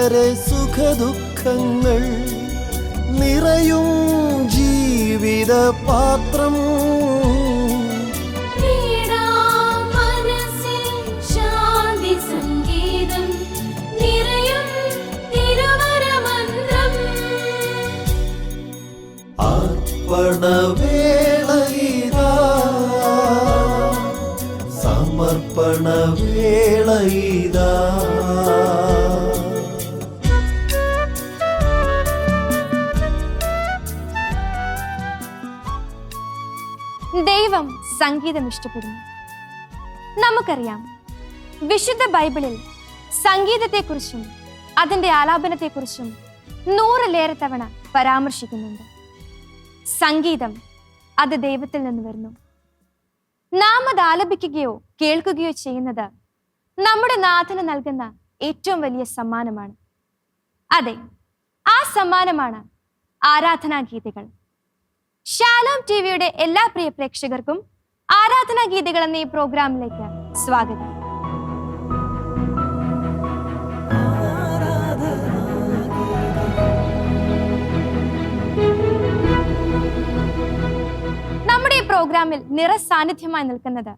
സഹചരെ സുഖദുഃഖങ്ങൾ നിറയും ജീവിത പാത്രം സംഗീതം ഇഷ്ടപ്പെടുന്നു. നമുക്കറിയാം വിശുദ്ധ ബൈബിളിൽ സംഗീതത്തെക്കുറിച്ചും അതിന്റെ ആലാപനത്തെക്കുറിച്ചും നൂറിലേറെ തവണ പരാമർശിക്കുന്നുണ്ട്. സംഗീതം അത് ദൈവത്തിൽ നിന്ന് വരുന്നു. നാം അത് ആലപിക്കുകയോ കേൾക്കുകയോ ചെയ്യുന്നത് നമ്മുടെ നാഥന് നൽകുന്ന ഏറ്റവും വലിയ സമ്മാനമാണ്. അതെ ആ സമ്മാനമാണ് ആരാധനാ ഗീതികൾ ഷാലോം ടി വിയുടെ എല്ലാ പ്രിയ പ്രേക്ഷകർക്കും ആരാധനാ ഗീതികൾ എന്ന ഈ പ്രോഗ്രാമിലേക്ക് സ്വാഗതം. നമ്മുടെ ഈ പ്രോഗ്രാമിൽ നിറ സാന്നിധ്യമായി നിൽക്കുന്നത്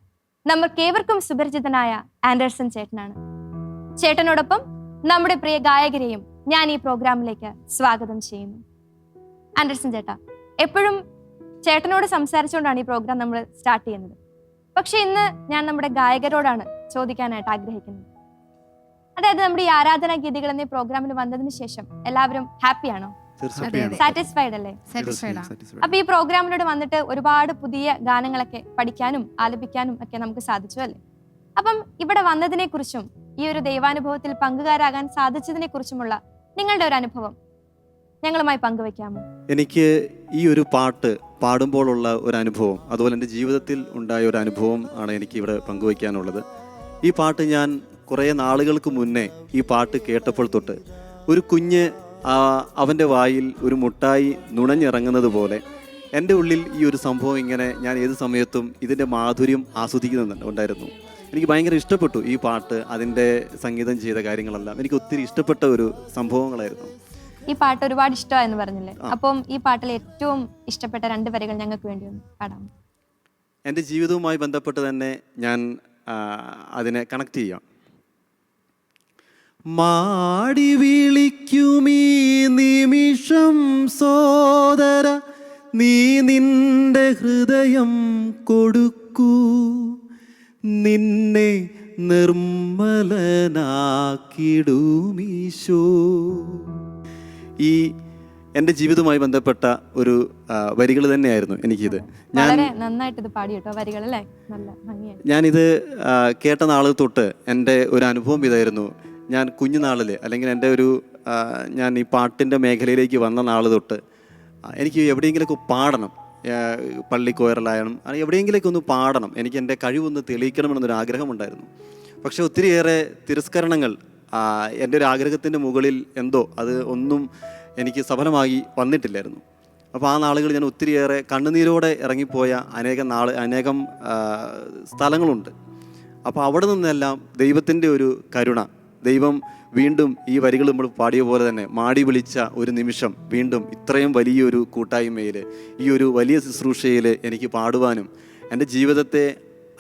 നമുക്കേവർക്കും സുപരിചിതനായ ആൻഡേഴ്സൺ ചേട്ടനാണ്. ചേട്ടനോടൊപ്പം നമ്മുടെ പ്രിയ ഗായകരെയും ഞാൻ ഈ പ്രോഗ്രാമിലേക്ക് സ്വാഗതം ചെയ്യുന്നു. ആൻഡേഴ്സൺ ചേട്ടാ എപ്പോഴും ചേട്ടനോട് സംസാരിച്ചുകൊണ്ടാണ് ഈ പ്രോഗ്രാം നമ്മൾ സ്റ്റാർട്ട് ചെയ്യുന്നത്. പക്ഷെ ഇന്ന് ഞാൻ നമ്മുടെ ഗായകരോടാണ് ചോദിക്കാനായിട്ട് ആഗ്രഹിക്കുന്നത്. അതായത് നമ്മുടെ ഈ ആരാധനാ ഗീതികൾ എന്നീ പ്രോഗ്രാമിൽ പ്രോഗ്രാമിന് വന്നതിന് ശേഷം എല്ലാവരും ഹാപ്പിയാണോ സാറ്റിസ്ഫൈഡ് അല്ലേ? സാറ്റിസ്ഫൈഡ് അപ്പൊ ഈ പ്രോഗ്രാമിലൂടെ വന്നിട്ട് ഒരുപാട് പുതിയ ഗാനങ്ങളൊക്കെ പഠിക്കാനും ആലപിക്കാനും ഒക്കെ നമുക്ക് സാധിച്ചു അല്ലേ? അപ്പം ഇവിടെ വന്നതിനെ കുറിച്ചും ഈ ഒരു ദൈവാനുഭവത്തിൽ പങ്കുകാരാകാൻ സാധിച്ചതിനെ കുറിച്ചുമുള്ള നിങ്ങളുടെ ഒരു അനുഭവം ഞങ്ങളുമായി പങ്കുവെക്കാമോ എനിക്ക് ഈ ഒരു പാട്ട് പാടുമ്പോഴുള്ള ഒരു അനുഭവം അതുപോലെ എന്റെ ജീവിതത്തിൽ ഉണ്ടായ ഒരു അനുഭവം ആണ് എനിക്ക് ഇവിടെ പങ്കുവയ്ക്കാനുള്ളത്. ഈ പാട്ട് ഞാൻ കുറേ നാളുകൾക്ക് മുന്നേ ഈ പാട്ട് കേട്ടപ്പോൾ തൊട്ട് ഒരു കുഞ്ഞ് അവന്റെ വായിൽ ഒരു മുട്ടായി നുണഞ്ഞിറങ്ങുന്നത് പോലെ എന്റെ ഉള്ളിൽ ഈ ഒരു സംഭവം ഇങ്ങനെ ഞാൻ ഏത് സമയത്തും ഇതിന്റെ മാധുര്യം ആസ്വദിക്കുന്നുണ്ട് ഉണ്ടായിരുന്നു. എനിക്ക് ഭയങ്കര ഇഷ്ടപ്പെട്ടു ഈ പാട്ട് അതിന്റെ സംഗീതം ചെയ്ത കാര്യങ്ങളെല്ലാം. എനിക്ക് ഒത്തിരി ഇഷ്ടപ്പെട്ട ഒരു സംഭവങ്ങളായിരുന്നു. ഈ പാട്ട് ഒരുപാട് ഇഷ്ടമായെന്ന് പറഞ്ഞില്ലേ. അപ്പം ഈ പാട്ടിൽ ഏറ്റവും ഇഷ്ടപ്പെട്ട രണ്ട് വരികൾ ഞങ്ങൾക്ക് വേണ്ടി ഒന്ന് പാടാം എന്റെ ജീവിതവുമായി ബന്ധപ്പെട്ട് തന്നെ ഞാൻ അതിനെ കണക്ട് ചെയ്യാം. മാടി വിളിക്കുമീ നിമിഷം സോദര നീ നിന്റെ ഹൃദയം കൊടുക്കൂ. നിന്നെ നിർമ്മലനാക്കിടുമീശോ ഈ എന്റെ ജീവിതവുമായി ബന്ധപ്പെട്ട ഒരു വരികൾ തന്നെയായിരുന്നു എനിക്കിത്. ഞാൻ നന്നായിട്ട് പാടി കേട്ടോ വരികൾ അല്ലേ? നല്ല ഭംഗിയായി. ഞാനിത് കേട്ട നാൾ തൊട്ട് എന്റെ ഒരു അനുഭവം ഇതായിരുന്നു. ഞാൻ കുഞ്ഞുനാളിൽ അല്ലെങ്കിൽ എന്റെ ഒരു ഞാൻ ഈ പാട്ടിന്റെ മേഖലയിലേക്ക് വന്ന നാൾ തൊട്ട് എനിക്ക് എവിടെയെങ്കിലൊക്കെ പാടണം. പള്ളി കോയറലായാലും അല്ലെങ്കിൽ എവിടെയെങ്കിലൊക്കെ ഒന്ന് പാടണം. എനിക്ക് എന്റെ കഴിവൊന്ന് തെളിയിക്കണമെന്നൊരു ആഗ്രഹമുണ്ടായിരുന്നു. പക്ഷേ ഒത്തിരിയേറെ തിരസ്കരണങ്ങൾ എന്റെ ഒരു ആഗ്രഹത്തിന്റെ മുകളിൽ എന്തോ അത് ഒന്നും എനിക്ക് സഫലമായി വന്നിട്ടില്ലായിരുന്നു. അപ്പോൾ ആ നാളുകൾ ഞാൻ ഒത്തിരിയേറെ കണ്ണുനീരോടെ ഇറങ്ങിപ്പോയ അനേകം നാൾ അനേകം സ്ഥലങ്ങളുണ്ട്. അപ്പോൾ അവിടെ നിന്നെല്ലാം ദൈവത്തിന്റെ ഒരു കരുണ ദൈവം വീണ്ടും ഈ വരികൾ നമ്മൾ പാടിയ പോലെ തന്നെ മാടി വിളിച്ച ഒരു നിമിഷം വീണ്ടും ഇത്രയും വലിയൊരു കൂട്ടായ്മയിൽ ഈ ഒരു വലിയ ശുശ്രൂഷയിൽ എനിക്ക് പാടുവാനും എന്റെ ജീവിതത്തെ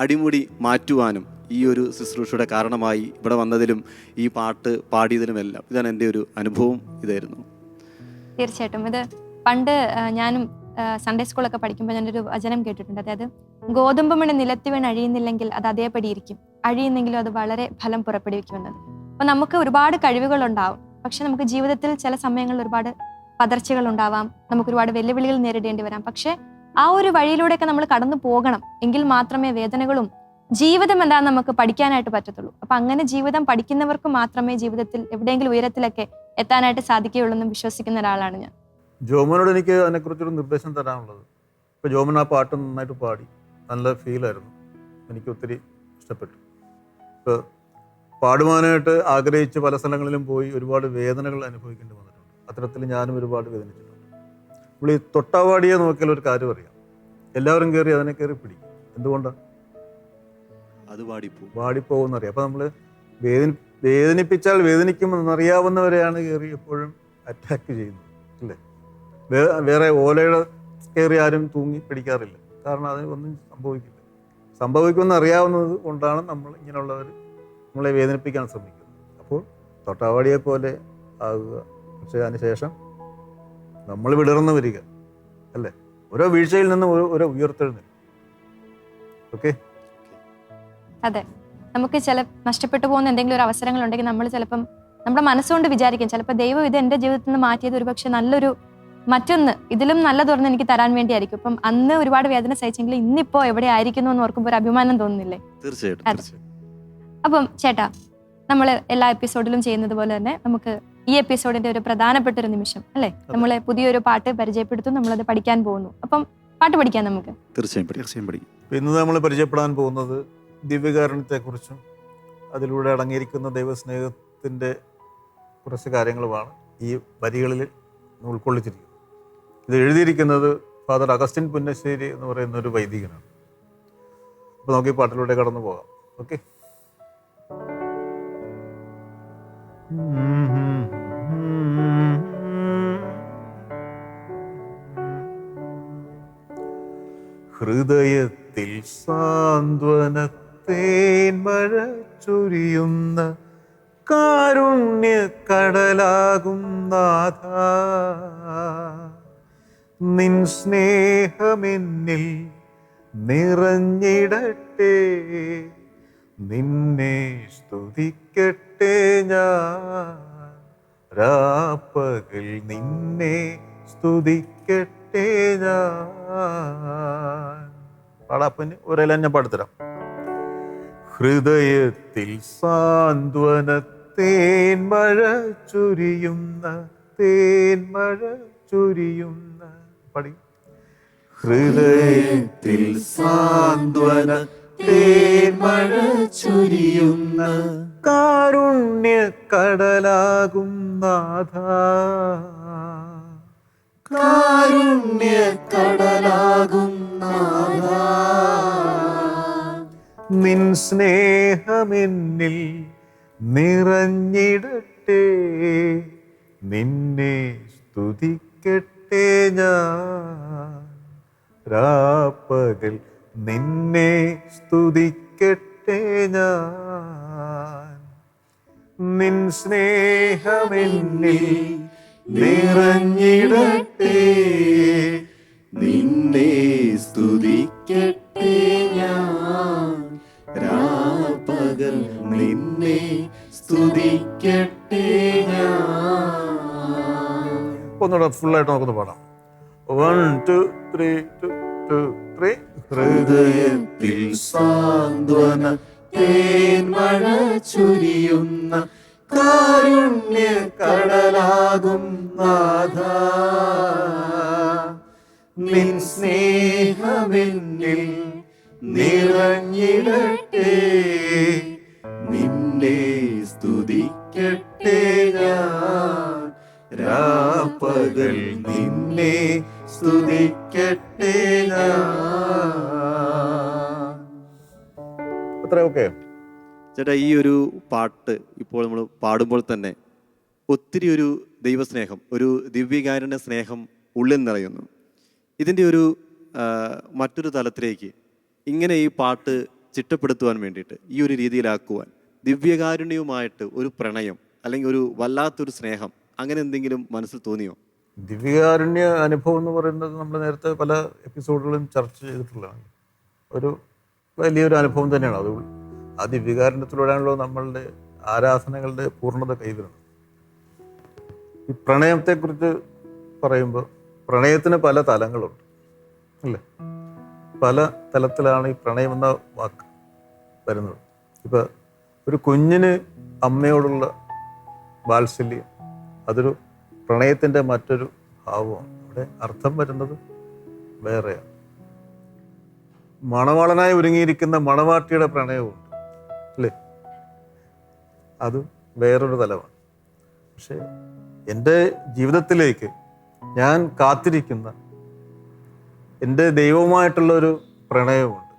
അടിമുടി മാറ്റുവാനും ഈ ഒരു ശുശ്രൂഷയുടെ കാരണമായി ഇവിടെ വന്നതിലും ഈ പാട്ട് പാടിയതിലും എല്ലാം ഇതാണ് എന്റെ ഒരു അനുഭവം. ഇതായിരുന്നു. തീർച്ചയായിട്ടും. ഇത് പണ്ട് ഞാനും സൺഡേ സ്കൂളൊക്കെ പഠിക്കുമ്പോൾ ഞാനൊരു വചനം കേട്ടിട്ടുണ്ട്. അതായത് ഗോതമ്പ് മണി നിലത്ത് വീണ് അഴിയുന്നില്ലെങ്കിൽ അത് അതേപടി ഇരിക്കും അഴിയുന്നെങ്കിലും അത് വളരെ ഫലം പുറപ്പെടുവിക്കുമെന്നത്. അപ്പൊ നമുക്ക് ഒരുപാട് കഴിവുകൾ ഉണ്ടാവും പക്ഷെ നമുക്ക് ജീവിതത്തിൽ ചില സമയങ്ങളിൽ ഒരുപാട് പതർച്ചകൾ ഉണ്ടാവാം. നമുക്ക് ഒരുപാട് വെല്ലുവിളികൾ നേരിടേണ്ടി വരാം. പക്ഷെ ആ ഒരു വഴിയിലൂടെയൊക്കെ നമ്മൾ കടന്നു പോകണം. എങ്കിൽ മാത്രമേ വേദനകളും ജീവിതം എന്താണെന്ന് നമുക്ക് പഠിക്കാനായിട്ട് പറ്റത്തുള്ളൂ. അപ്പൊ അങ്ങനെ ജീവിതം പഠിക്കുന്നവർക്ക് മാത്രമേ ജീവിതത്തിൽ എവിടെയെങ്കിലും ഉയരത്തിലൊക്കെ എത്താനായിട്ട് സാധിക്കുകയുള്ളൂ എന്ന് വിശ്വസിക്കുന്ന ഒരാളാണ് ഞാൻ. ജോമനോട് എനിക്ക് അതിനെക്കുറിച്ചൊരു നിർദ്ദേശം തരാനുള്ളത്. ഇപ്പൊ ജോമൻ ആ പാട്ട് നന്നായിട്ട് പാടി. നല്ല ഫീലായിരുന്നു എനിക്ക് ഒത്തിരി ഇഷ്ടപ്പെട്ടു. ഇപ്പോൾ പാടുവാനായിട്ട് ആഗ്രഹിച്ച് പല സ്ഥലങ്ങളിലും പോയി ഒരുപാട് വേദനകൾ അനുഭവിക്കേണ്ടി വന്നിട്ടുണ്ട്. അത്തരത്തിൽ ഞാനും ഒരുപാട് വേദനിച്ചിട്ടുണ്ട്. ഈ തൊട്ടാവാടിയെ നോക്കിയാൽ ഒരു കാര്യം അറിയാം. എല്ലാവരും കയറി അതിനെ കയറി പിടിക്കും. എന്തുകൊണ്ടാണ് അത് പാടിപ്പോ വാടിപ്പോകുന്നറിയാം അപ്പം നമ്മൾ വേദനി വേദനിപ്പിച്ചാൽ വേദനിക്കുമെന്നറിയാവുന്നവരെയാണ് കയറി എപ്പോഴും അറ്റാക്ക് ചെയ്യുന്നത്. അല്ലേ? വേറെ ഓലയുടെ കയറി ആരും തൂങ്ങി പിടിക്കാറില്ല. കാരണം അതിന് ഒന്നും സംഭവിക്കില്ല. സംഭവിക്കുമെന്ന് അറിയാവുന്നത് കൊണ്ടാണ് നമ്മൾ ഇങ്ങനെയുള്ളവർ നമ്മളെ വേദനിപ്പിക്കാൻ ശ്രമിക്കുന്നത്. അപ്പോൾ തൊട്ടാവാടിയെ പോലെ ആകുക. പക്ഷേ അതിനുശേഷം നമ്മൾ വിടർന്നു വരിക. അല്ലേ? ഓരോ വീഴ്ചയിൽ നിന്നും ഓരോ ഉയർത്തെഴുന്നില്ല ഓക്കെ? അതെ. നമുക്ക് ചില നഷ്ടപ്പെട്ടു പോകുന്ന എന്തെങ്കിലും ഒരു അവസരങ്ങൾ ഉണ്ടെങ്കിൽ നമ്മൾ ചിലപ്പം നമ്മുടെ മനസ്സുകൊണ്ട് വിചാരിക്കും. ചിലപ്പോൾ ദൈവം ഇത് എന്റെ ജീവിതത്തിൽ നിന്ന് മാറ്റിയത് ഒരുപക്ഷെ നല്ലൊരു മറ്റൊന്ന് ഇതിലും നല്ല തുറന്ന് എനിക്ക് തരാൻ വേണ്ടിയായിരിക്കും. അപ്പം അന്ന് ഒരുപാട് വേദന സഹിച്ചെങ്കിൽ ഇന്നിപ്പോ എവിടെ ആയിരിക്കുന്നു എന്ന് ഓർക്കുമ്പോൾ ഒരു അഭിമാനം തോന്നുന്നില്ലേ? തീർച്ചയായിട്ടും. അപ്പം ചേട്ടാ നമ്മൾ എല്ലാ എപ്പിസോഡിലും ചെയ്യുന്നത് പോലെ തന്നെ നമുക്ക് ഈ എപ്പിസോഡിന്റെ ഒരു പ്രധാനപ്പെട്ട ഒരു നിമിഷം അല്ലെ? നമ്മളെ പുതിയൊരു പാട്ട് പരിചയപ്പെടുത്തും നമ്മളത് പഠിക്കാൻ പോകുന്നു. അപ്പം പാട്ട് പഠിക്കാൻ നമുക്ക്. തീർച്ചയായും ഇപ്പൊ ഇന്ന് നമ്മൾ പരിചയപ്പെടാൻ പോകുന്നത് ദിവ്യകാരുണ്യത്തെക്കുറിച്ചും അതിലൂടെ അടങ്ങിയിരിക്കുന്ന ദൈവസ്നേഹത്തിന്റെ കുറച്ച് കാര്യങ്ങളുമാണ് ഈ വരികളിൽ ഉൾക്കൊള്ളിച്ചിരിക്കുന്നത്. ഇത് എഴുതിയിരിക്കുന്നത് ഫാദർ അഗസ്റ്റിൻ പുന്നശ്ശേരി എന്ന് പറയുന്ന ഒരു വൈദികനാണ്. അപ്പോൾ നമുക്ക് ഈ പാട്ടിലൂടെ കടന്നു പോകാം. ഓക്കെ? ഹൃദയത്തിൽ സാന്ത്വനത്തേൻ മഴ ചൊരിയുന്ന കാരുണ്യ കടലാകും നാഥ. നിൻ സ്നേഹമെന്നിൽ നിറഞ്ഞിടട്ടെ നിന്നെ സ്തുതിക്കട്ടെ ഞാൻ. രാപ്പകൽ നിന്നെ സ്തുതിക്കട്ടെ ഞാൻ. പാടാപ്പന് ഞാൻ പാടിത്തരാം ഹൃദയത്തിൽ സാന്ത്വനത്തേൻ മഴ ചൊരിയുന്ന തേൻ മഴ ചൊരിയുന്ന. പടി. ഹൃദയത്തിൽ സാന്ത്വന തേൻ മഴ ചൊരിയുന്ന കാരുണ്യ കടലാകും നാഥ. കാരുണ്യ കടലാകും നാഥ. നിൻ സ്നേഹമെന്നിൽ നിറഞ്ഞിടട്ടെ. നിന്നെ സ്തുതിക്കട്ടെ ഞാൻ. രാപ്പകൽ നിന്നെ സ്തുതിക്കട്ടെ ഞാൻ. നിൻ സ്നേഹമെന്നിൽ നിറഞ്ഞിടട്ടെ. നിന്നെ സ്തുതിക്കട്ടെ സ്തുതിക്കട്ടെ ഒന്നുകൂടെ ഫുള്ളായിട്ട് നമുക്കൊന്ന് പാടാം. One two three two two three ഹൃദയത്തിൽ സാന്ത്വന തേൻ മഴ ചുരിയുന്ന കാരുണ്യ കടലാകും നാഥ. നിൻ സ്നേഹമെന്നിൽ നിറഞ്ഞിടട്ടെ. ചേട്ടാ ഈ ഒരു പാട്ട് ഇപ്പോൾ നമ്മൾ പാടുമ്പോൾ തന്നെ ഒത്തിരി ഒരു ദൈവസ്നേഹം ഒരു ദിവ്യകാരുണ്യ സ്നേഹം ഉള്ളിൽ നിറയുന്നു. ഇതിന്റെ ഒരു മറ്റൊരു തലത്തിലേക്ക് ഇങ്ങനെ ഈ പാട്ട് ചിട്ടപ്പെടുത്തുവാൻ വേണ്ടിയിട്ട് ഈ ഒരു രീതിയിലാക്കുവാൻ ദിവ്യകാരുണ്യവുമായിട്ട് ഒരു പ്രണയം അല്ലെങ്കിൽ ഒരു വല്ലാത്തൊരു സ്നേഹം അങ്ങനെ എന്തെങ്കിലും മനസ്സിൽ തോന്നിയോ? ദിവ്യകാരുണ്യ അനുഭവം എന്ന് പറയുന്നത് നമ്മൾ നേരത്തെ പല എപ്പിസോഡുകളും ചർച്ച ചെയ്തിട്ടുള്ളതാണ്. ഒരു വലിയൊരു അനുഭവം തന്നെയാണ്. അത് ആ ദിവ്യകാരുണ്യത്തിലൂടെയാണല്ലോ നമ്മളുടെ ആരാധനകളുടെ പൂർണത കൈവരുന്നത് ഈ പ്രണയത്തെക്കുറിച്ച് പറയുമ്പോൾ പ്രണയത്തിന് പല തലങ്ങളുണ്ട് അല്ലേ? പല തലത്തിലാണ് ഈ പ്രണയം എന്ന വാക്ക് വരുന്നത്. ഇപ്പം ഒരു കുഞ്ഞിന് അമ്മയോടുള്ള വാത്സല്യം അതൊരു പ്രണയത്തിന്റെ മറ്റൊരു ഭാവമാണ്. അവിടെ അർത്ഥം വരുന്നത് വേറെയാണ്. മണവാളനായി ഒരുങ്ങിയിരിക്കുന്ന മണവാട്ടിയുടെ പ്രണയവുമുണ്ട് അല്ലേ? അത് വേറൊരു തലമാണ്. പക്ഷേ എന്റെ ജീവിതത്തിലേക്ക് ഞാൻ കാത്തിരിക്കുന്ന എന്റെ ദൈവവുമായിട്ടുള്ളൊരു പ്രണയമുണ്ട്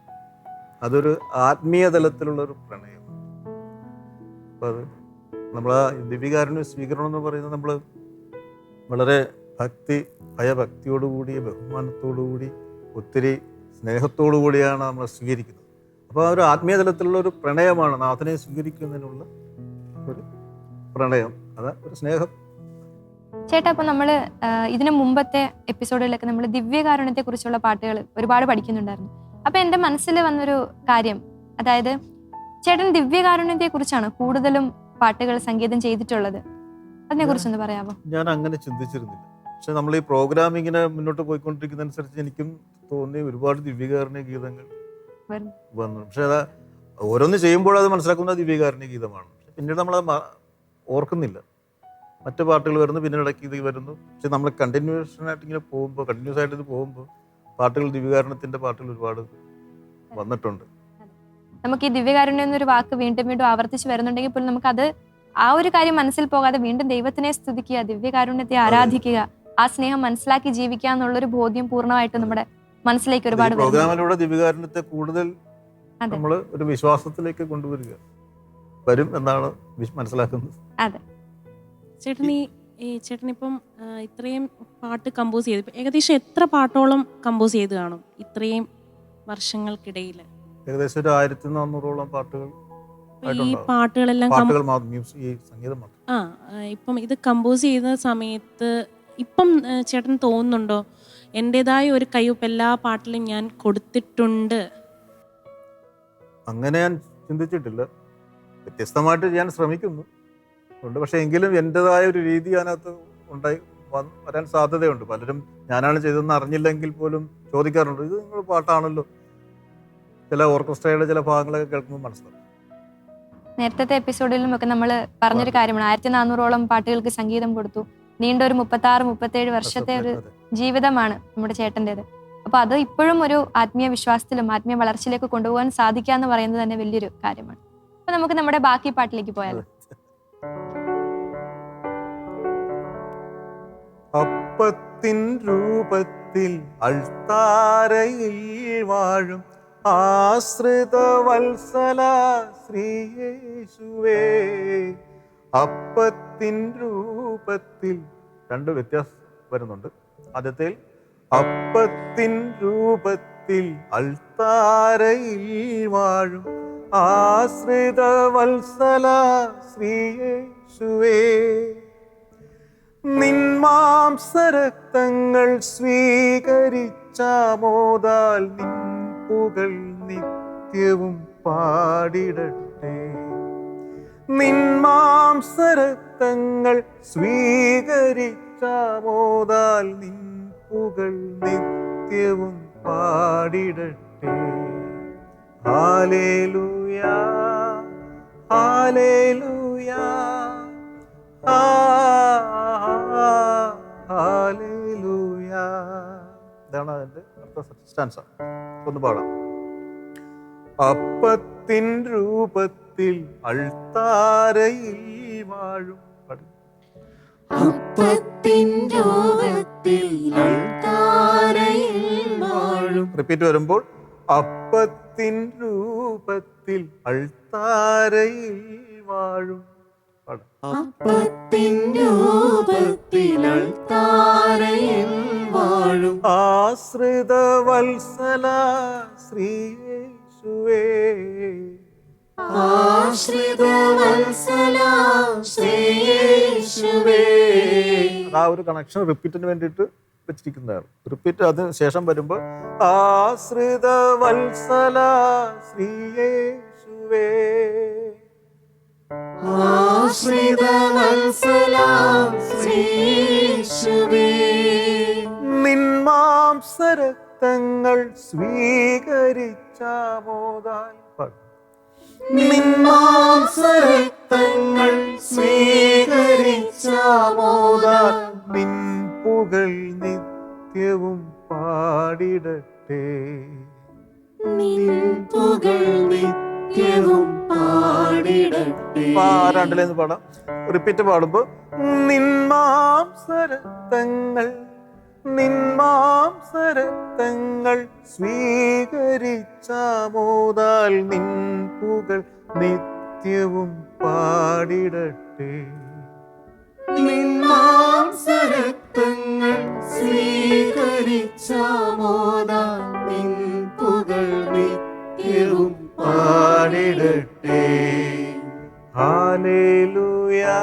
അതൊരു ആത്മീയ തലത്തിലുള്ളൊരു പ്രണയമാണ്. അപ്പം അത് നമ്മൾ ആ ദിവ്യകാരുണ്യ സ്വീകരണം എന്ന് പറയുന്നത് നമ്മൾ വളരെ ഭക്തി ഭയഭക്തിയോടുകൂടി ബഹുമാനത്തോടുകൂടി ഒത്തിരി സ്നേഹത്തോടു കൂടിയാണ് നമ്മൾ സ്വീകരിക്കുന്നത്. അപ്പോൾ ഒരു ആത്മീയ തലത്തിലുള്ള ഒരു പ്രണയമാണ് നാഥനെ സ്വീകരിക്കുന്നതിനുള്ള ഒരു പ്രണയം. അത് ഒരു സ്നേഹം. ചേട്ടാ അപ്പൊ നമ്മൾ ഇതിനു മുമ്പത്തെ എപ്പിസോഡുകളിലൊക്കെ നമ്മൾ ദിവ്യകാരുണ്യത്തെ കുറിച്ചുള്ള പാട്ടുകൾ ഒരുപാട് പഠിക്കുന്നുണ്ടായിരുന്നു. അപ്പൊ എന്റെ മനസ്സിൽ വന്നൊരു കാര്യം അതായത് ചേട്ടൻ ദിവ്യകാരുണ്യത്തെ കുറിച്ചാണ് കൂടുതലും പാട്ടുകൾ സംഗീതം ചെയ്തിട്ടുള്ളത്. അതിനെ കുറിച്ചൊന്ന് പറയാമോ ഞാൻ അങ്ങനെ ചിന്തിച്ചിരുന്നില്ല. പക്ഷെ നമ്മൾ ഈ പ്രോഗ്രാം ഇങ്ങനെ മുന്നോട്ട് പോയിക്കൊണ്ടിരിക്കുന്നതനുസരിച്ച് എനിക്കും തോന്നി ഒരുപാട് ദിവ്യകാരുണ്യ ഗീതങ്ങൾ. വന്നു. പക്ഷെ അത് ഓരോന്ന് ചെയ്യുമ്പോൾ അത് മനസ്സിലാക്കുന്ന ദിവ്യകാരുണ്യ ഗീതമാണ്. പിന്നീട് നമ്മളത് മ- ഓർക്കുന്നില്ല. മറ്റു പാട്ടുകൾ വരുന്നു പിന്നെ ഇടയ്ക്ക് ഇത് വരുന്നു. പക്ഷെ നമ്മൾ കണ്ടിന്യൂഷൻ ആയിട്ട് ഇങ്ങനെ പോകുമ്പോൾ കണ്ടിന്യൂസ് ആയിട്ട് ഇത് പോകുമ്പോൾ പാട്ടുകൾ ദിവ്യകാരണത്തിന്റെ പാട്ടുകൾ ഒരുപാട് വന്നിട്ടുണ്ട്. നമുക്ക് ഈ ദിവ്യകാരുണ്യം എന്നൊരു വാക്ക് വീണ്ടും വീണ്ടും ആവർത്തിച്ച് വരുന്നുണ്ടെങ്കിൽ പോലും നമുക്ക് അത് ആ ഒരു കാര്യം മനസ്സിൽ പോകാതെ വീണ്ടും ദൈവത്തിനെ സ്തുതിക്കുക ദിവ്യകാരുണ്യത്തെ ആരാധിക്കുക ആ സ്നേഹം മനസ്സിലാക്കി ജീവിക്കുക എന്നുള്ളൊരു ബോധ്യം പൂർണമായിട്ട് നമ്മുടെ മനസ്സിലേക്ക് ഒരുപാട് പ്രോഗ്രാമിലൂടെ ദിവ്യകാരുണ്യത്തെ കൂടുതൽ. നമ്മൾ ഒരു വിശ്വാസത്തിലേക്ക് കൊണ്ടുവരിക. വരും എന്നാണ് മനസ്സിലാക്കുന്നത്. അതെ. ഈ ഈ ചേട്ടൻ ഇപ്പം ഇത്രയും പാട്ട് കമ്പോസ് ചെയ്ത് ഏകദേശം എത്ര പാട്ടോളം കമ്പോസ് ചെയ്ത് കാണും ഇത്രയും വർഷങ്ങൾക്കിടയിൽ? ഏകദേശം ഒരു ആയിരത്തി നാനൂറോളം പാട്ടുകൾ ഈ പാട്ടുകളെല്ലാം ഈ സംഗീതം ആ ഇപ്പം ഇത് കമ്പോസ് ചെയ്യുന്ന സമയത്ത് ഇപ്പം ചേട്ടൻ തോന്നുന്നുണ്ടോ? എന്റെതായ ഒരു കയ്യൊപ്പ് എല്ലാ പാട്ടിലും ഞാൻ കൊടുത്തിട്ടുണ്ട്. അങ്ങനെ ഞാൻ ചിന്തിച്ചിട്ടില്ല. വ്യത്യസ്തമായിട്ട് ഞാൻ ശ്രമിക്കുന്നു. ഉണ്ട്. പക്ഷെ എങ്കിലും എന്റെതായ ഒരു രീതി അതിനകത്ത് ഉണ്ടായി വരാൻ സാധ്യതയുണ്ട്. പലരും ഞാനാണ് ചെയ്തതെന്ന് അറിഞ്ഞില്ലെങ്കിൽ പോലും ചോദിക്കാറുണ്ട്. ഇത് നിങ്ങൾ പാട്ടാണല്ലോ. ചില ഓർക്കസ്ട്രയുടെ ചില ഭാഗങ്ങളൊക്കെ കേൾക്കുമ്പോൾ മനസ്സിലാവും. നേരത്തെ എപ്പിസോഡിലും ഒക്കെ നമ്മൾ പറഞ്ഞൊരു കാര്യമാണ്. ആയിരത്തി നാനൂറോളം പാട്ടുകൾക്ക് സംഗീതം കൊടുത്തു. നീണ്ട ഒരു മുപ്പത്തി ആറ് മുപ്പത്തേഴ് വർഷത്തെ ഒരു ജീവിതമാണ് നമ്മുടെ ചേട്ടന്റെത്. അപ്പൊ അത് ഇപ്പോഴും ഒരു ആത്മീയ വിശ്വാസത്തിലും ആത്മീയ വളർച്ചയിലേക്ക് കൊണ്ടുപോകാൻ സാധിക്കുക എന്ന് പറയുന്നത് തന്നെ വലിയൊരു കാര്യമാണ്. അപ്പൊ നമുക്ക് നമ്മുടെ ബാക്കി പാട്ടിലേക്ക് പോയാലോ? അപ്പത്തിൻ രൂപത്തിൽ അൾത്താരയിൽ വാഴും ആശ്രിത വത്സല ശ്രീയേശുവേ. അപ്പത്തിൻ രൂപത്തിൽ രണ്ട് വ്യത്യാസം വരുന്നുണ്ട്. ആദ്യത്തിൽ അപ്പത്തിൻ രൂപത്തിൽ അൽത്താരയിൽ വാഴും ആശ്രിത വത്സല ശ്രീയേശുവേ സ്വീകരിച്ച നിൻ പുകൾ നിത്യവും പാടിടട്ടെ. നിന്മാംസരക്തങ്ങൾ സ്വീകരിച്ചാമോദാൽ നിൻ നിൻപുകൾ നിത്യവും പാടിടട്ടെ. ഹാലേലൂയാ ഹാലേലൂയാ ഹാലേലൂയ. ഇതാണ് അതിന്റെ അടുത്ത സ്റ്റാൻസ ഒന്ന് പാടാം. അപ്പത്തിൻ രൂപത്തിൽ അൾത്താരയിൽ വാഴും. അപ്പത്തിൻ രൂപത്തിൽ അൾത്താരയിൽ വാഴും. റിപ്പീറ്റ് വരുമ്പോൾ അപ്പത്തിൻ രൂപത്തിൽ അൾത്താരയിൽ വാഴും. അപ്പത്തിൻ രൂപത്തിൽ അൾത്താരയിൽ വാഴും. ആശ്രിത വത്സല ശ്രീയേശുവേ. ആ ഒരു കണക്ഷൻ റിപ്പീറ്റിന് വേണ്ടിയിട്ട് വെച്ചിരിക്കുന്നതാണ്. റിപ്പീറ്റ് അതിന് ശേഷം വരുമ്പോൾ ആശ്രിത വത്സല ശ്രീയേശുവേ. ആശ്രിത വത്സല ശ്രീയേശുവേ. നിന്മാംസരക്തങ്ങൾ സ്വീകരിച്ച മോദാൽ പാട്. നിന്മാംസരക്തങ്ങൾ സ്വീകരിച്ച മോദാൽ നിൻപുകൾ നിത്യവും പാടിടട്ടെ. നിൻപുകൾ നിത്യ നിത്യവും പാടിടട്ടെ. രണ്ടിലേന്ന് പാടാം. റിപ്പീറ്റ് പാടുമ്പോ നിന്മാംസരത്തങ്ങൾ നിന്മാംസരത്തങ്ങൾ സ്വീകരിച്ച മോതാൽ നിൻ പുകൾ നിത്യവും പാടിടട്ടെ. നിന്മാംസരക്തങ്ങൾ സ്വീകരിച്ച മോദാ നിൻ പുകൾ നിത്യവും പാടിടട്ടെ. ഹാലേലൂയാ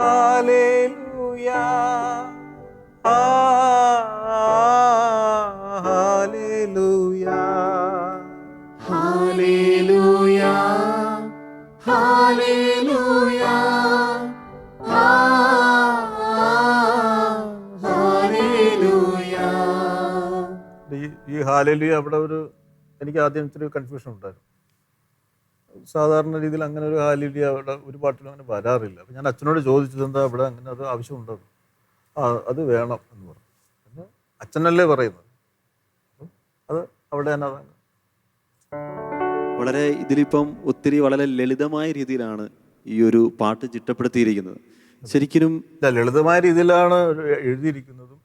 ഹാലേലൂയാ. ഈ ഹാലേലൂയ അവിടെ ഒരു എനിക്ക് ആദ്യം ഇത്തിരി കൺഫ്യൂഷൻ ഉണ്ടായിരുന്നു. സാധാരണ രീതിയിൽ അങ്ങനെ ഒരു ഹാലേലൂയ അവിടെ ഒരു പാട്ടിലും അങ്ങനെ വരാറില്ല. അപ്പം ഞാൻ അച്ഛനോട് ചോദിച്ചത് എന്താ അവിടെ അങ്ങനെ അത് ആവശ്യമുണ്ടോ ആ അത് വേണം എന്ന് പറഞ്ഞു. പിന്നെ അച്ഛനല്ലേ പറയുന്നത്. അത് അവിടെ തന്നെ അതാണ് വളരെ ഇതിലിപ്പം ഒത്തിരി വളരെ ലളിതമായ രീതിയിലാണ് ഈ ഒരു പാട്ട് ചിട്ടപ്പെടുത്തിയിരിക്കുന്നത്. ശരിക്കും ലളിതമായ രീതിയിലാണ് എഴുതിയിരിക്കുന്നതും.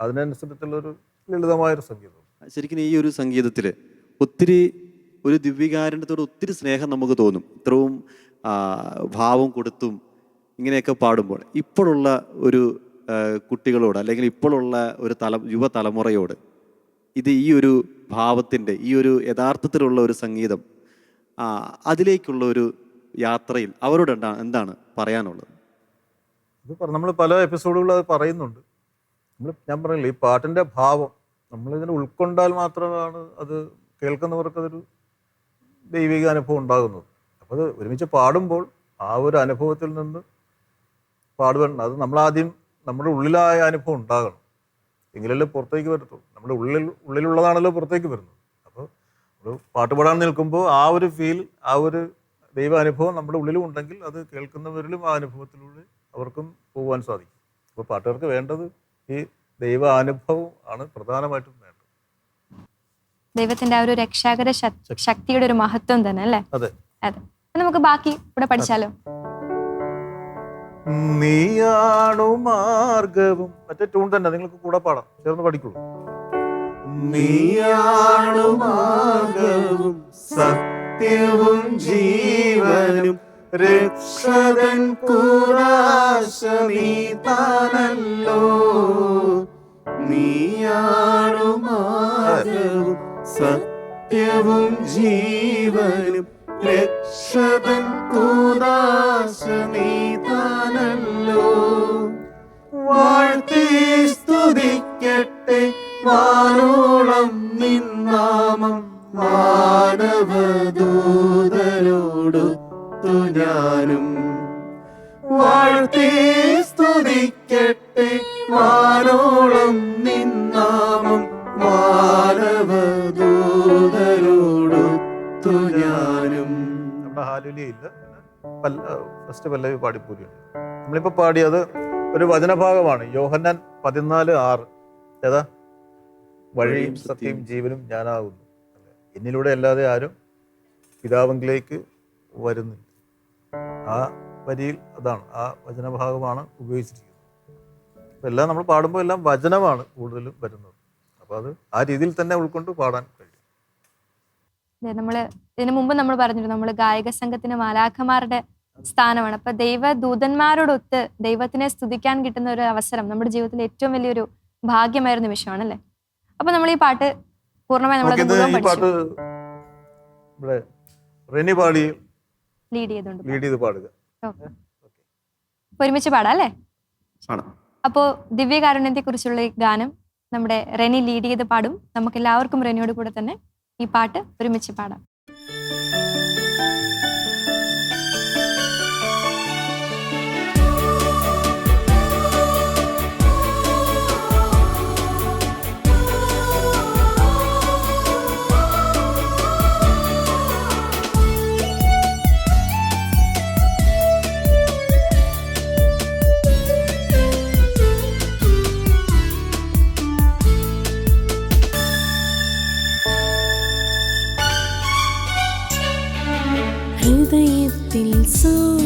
അതിനനുസരിച്ചുള്ളൊരു ലളിതമായൊരു സംഗീതം. ശരിക്കും ഈ ഒരു സംഗീതത്തിൽ ഒത്തിരി ഒരു ദിവ്യകാരണത്തോട് ഒത്തിരി സ്നേഹം നമുക്ക് തോന്നും. ഇത്രയും ആ, ഭാവം കൊടുത്തും ഇങ്ങനെയൊക്കെ പാടുമ്പോൾ ഇപ്പോഴുള്ള ഒരു കുട്ടികളോട് അല്ലെങ്കിൽ ഇപ്പോഴുള്ള ഒരു തല യുവതലമുറയോട് ഇത് ഈ ഒരു ഭാവത്തിന്റെ ഈ ഒരു യഥാർത്ഥത്തിലുള്ള ഒരു സംഗീതം അതിലേക്കുള്ള ഒരു യാത്രയിൽ അവരോട് എന്താ എന്താണ് പറയാനുള്ളത്? ഇത് നമ്മൾ പല എപ്പിസോഡുകളും അത് പറയുന്നുണ്ട്. നമ്മൾ ഞാൻ പറഞ്ഞില്ലേ ഈ പാട്ടിന്റെ ഭാവം നമ്മളിതിനെ ഉൾക്കൊണ്ടാൽ മാത്രമാണ് അത് കേൾക്കുന്നവർക്ക് അതൊരു ദൈവിക അനുഭവം ഉണ്ടാകുന്നത്. അപ്പോൾ അത് ഒരുമിച്ച് പാടുമ്പോൾ ആ ഒരു അനുഭവത്തിൽ നിന്ന് പാടുവേണ്ട അത് നമ്മളാദ്യം നമ്മുടെ ഉള്ളിലായ അനുഭവം ഉണ്ടാകണം. എങ്കിലല്ലേ പുറത്തേക്ക് വരത്തുള്ളൂ. നമ്മുടെ ഉള്ളിൽ ഉള്ളിലുള്ളതാണല്ലോ പുറത്തേക്ക് വരുന്നത്. അപ്പോൾ നമ്മൾ പാട്ട് പാടാൻ നിൽക്കുമ്പോൾ ആ ഒരു ഫീൽ ആ ഒരു ദൈവ അനുഭവം നമ്മുടെ ഉള്ളിലും ഉണ്ടെങ്കിൽ അത് കേൾക്കുന്നവരിലും ആ അനുഭവത്തിലൂടെ അവർക്കും പോകാൻ സാധിക്കും. അപ്പോൾ പാട്ടുകാർക്ക് വേണ്ടത് ഈ ദൈവ അനുഭവം ആണ് പ്രധാനമായിട്ടും വേണ്ടത്. ദൈവത്തിന്റെ ആ ഒരു രക്ഷാകര ശക്തിയുടെ ഒരു മഹത്വം തന്നെ അല്ലേ? അതെ. അതെ. നമുക്ക് ബാക്കി ഇവിടെ പഠിച്ചാലോ? നീയാണു മാർഗവും. മറ്റേ ട്യൂൺ തന്നെ നിങ്ങൾക്ക് കൂടെ പാടാം. ചേർന്ന് പഠിക്കുള്ളൂ. നീയാണു മാർഗവും സത്യവും ജീവനും രക്ഷകൻ കുറാശ നീ താനല്ലോ. നീയാണു സത്യവും ജീവനും. രക്ഷതൻ കൂതാശ നീ താനല്ലോ വാഴ്ത്തി സ്തുതിക്കട്ടെ വാനോളം നിന്നാമം മാനവദൂതരോടൊത്തു ഞാനും. വാഴ്ത്തി സ്തുതിക്കട്ടെ വാനോളം നിന്നാമം മാനവദൂതരോടൊത്തു ഞാനും. നമ്മുടെ ഹാലുലി ഇല്ല. പിന്നെ ഫസ്റ്റ് പല്ലവി പാടിപ്പൂരിയുണ്ട് നമ്മളിപ്പോൾ പാടിയത് ഒരു വചനഭാഗമാണ്. യോഹന്നാൻ പതിനാല് ആറ്. ഏതാ? വഴിയും സത്യം ജീവനും ഞാനാകുന്നു. അല്ലേ? എന്നിലൂടെ അല്ലാതെ ആരും പിതാവെങ്കിലേക്ക് വരുന്നില്ല. ആ വരിയിൽ അതാണ് ആ വചനഭാഗമാണ് ഉപയോഗിച്ചിരിക്കുന്നത്. എല്ലാം നമ്മൾ പാടുമ്പോൾ എല്ലാം വചനമാണ് കൂടുതലും വരുന്നത്. അപ്പോൾ അത് ആ രീതിയിൽ തന്നെ ഉൾക്കൊണ്ട് പാടാൻ കഴിയും. അതെ, നമ്മൾ ഇതിനു മുമ്പ് നമ്മൾ പറഞ്ഞിരുന്നു നമ്മൾ ഗായക സംഘത്തിന് മാലാഖമാരുടെ സ്ഥാനമാണ്. അപ്പൊ ദൈവ ദൂതന്മാരോടൊത്ത് ദൈവത്തിനെ സ്തുതിക്കാൻ കിട്ടുന്ന ഒരു അവസരം നമ്മുടെ ജീവിതത്തിലെ ഏറ്റവും വലിയൊരു ഭാഗ്യമായിരുന്ന നിമിഷമാണ് അല്ലെ അപ്പൊ നമ്മൾ ഈ പാട്ട് പൂർണമായി നമ്മൾ പാട്ട് റെനി പാടി ലീഡ് ചെയ്തുകൊണ്ട് ലീഡ് ചെയ്ത് പാടുക. ഒരുമിച്ച് പാടാം അല്ലേ? ആണ് അപ്പോൾ ദിവ്യകാരുണ്യത്തെ കുറിച്ചുള്ള ഈ ഗാനം നമ്മുടെ റെനി ലീഡ് ചെയ്ത് പാടും. നമുക്ക് എല്ലാവർക്കും റെനിയോട് കൂടെ തന്നെ ഈ പാട്ട് ഒരുമിച്ച് പാടാം. ഹൃദയത്തിൽ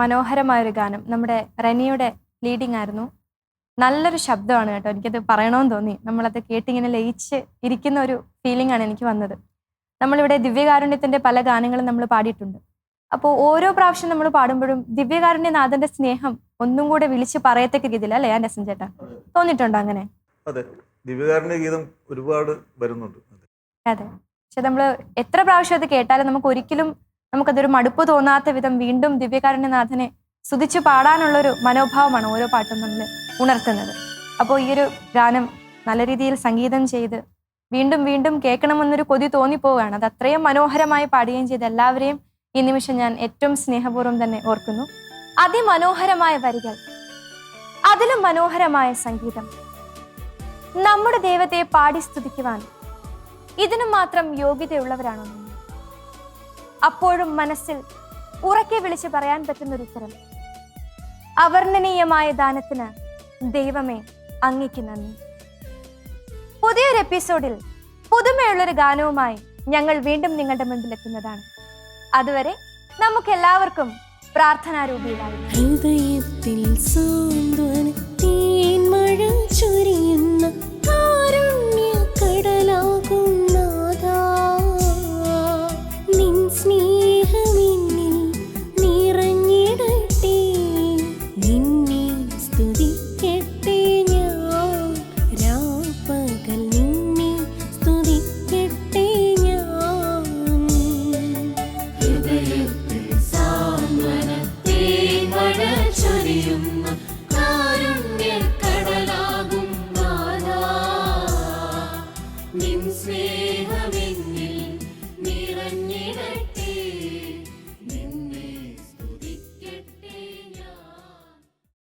മനോഹരമായ ഒരു ഗാനം. നമ്മുടെ റനിയുടെ ലീഡിംഗ് ആയിരുന്നു. നല്ലൊരു ശബ്ദമാണ് കേട്ടോ. എനിക്കത് പറയണമെന്ന് തോന്നി. നമ്മളത് കേട്ടിങ്ങനെ ലയിച്ച് ഇരിക്കുന്ന ഒരു ഫീലിംഗ് ആണ് എനിക്ക് വന്നത്. നമ്മളിവിടെ ദിവ്യകാരുണ്യത്തിന്റെ പല ഗാനങ്ങളും നമ്മൾ പാടിയിട്ടുണ്ട്. അപ്പോൾ ഓരോ പ്രാവശ്യം നമ്മൾ പാടുമ്പോഴും ദിവ്യകാരുണ്യനാഥന്റെ സ്നേഹം ഒന്നും കൂടെ വിളിച്ച് പറയത്തക്ക രീതിയിൽ അല്ലേ ആ രസം ചേട്ടാ? തോന്നിയിട്ടുണ്ടോ അങ്ങനെ? അതെ. ദിവ്യകാരുണ്യ ഗീതം ഒരുപാട് വരുന്നുണ്ട്. അതെ. പക്ഷെ നമ്മൾ എത്ര പ്രാവശ്യം അത് കേട്ടാലും നമുക്ക് ഒരിക്കലും നമുക്കതൊരു മടുപ്പ് തോന്നാത്ത വിധം വീണ്ടും ദിവ്യകാരുണ്യനാഥനെ സ്തുതിച്ച് പാടാനുള്ളൊരു മനോഭാവമാണ് ഓരോ പാട്ടും നമ്മൾ ഉണർത്തുന്നത്. അപ്പോൾ ഈ ഒരു ഗാനം നല്ല രീതിയിൽ സംഗീതം ചെയ്ത് വീണ്ടും വീണ്ടും കേൾക്കണമെന്നൊരു കൊതി തോന്നിപ്പോവുകയാണ്. അത് അത്രയും മനോഹരമായി പാടുകയും ചെയ്ത് എല്ലാവരെയും ഈ നിമിഷം ഞാൻ ഏറ്റവും സ്നേഹപൂർവം തന്നെ ഓർക്കുന്നു. അതിമനോഹരമായ വരികൾ അതിലും മനോഹരമായ സംഗീതം. നമ്മുടെ ദൈവത്തെ പാടി സ്തുതിക്കുവാൻ ഇതിനു മാത്രം യോഗ്യതയുള്ളവരാണോ നമ്മൾ? അപ്പോഴും മനസ്സിൽ ഉറക്കെ വിളിച്ചു പറയാൻ പറ്റുന്ന ഒരു ഉത്തരം അവർണനീയമായ ദാനത്തിന് ദൈവമേ അങ്ങയ്ക്ക് നന്ദി. പുതിയൊരു എപ്പിസോഡിൽ പുതുമയുള്ളൊരു ഗാനവുമായി ഞങ്ങൾ വീണ്ടും നിങ്ങളുടെ മുൻപിലെത്തുന്നതാണ്. അതുവരെ നമുക്ക് എല്ലാവർക്കും പ്രാർത്ഥനാരൂപിയിലായി ഹൃദയത്തിൽ മഴ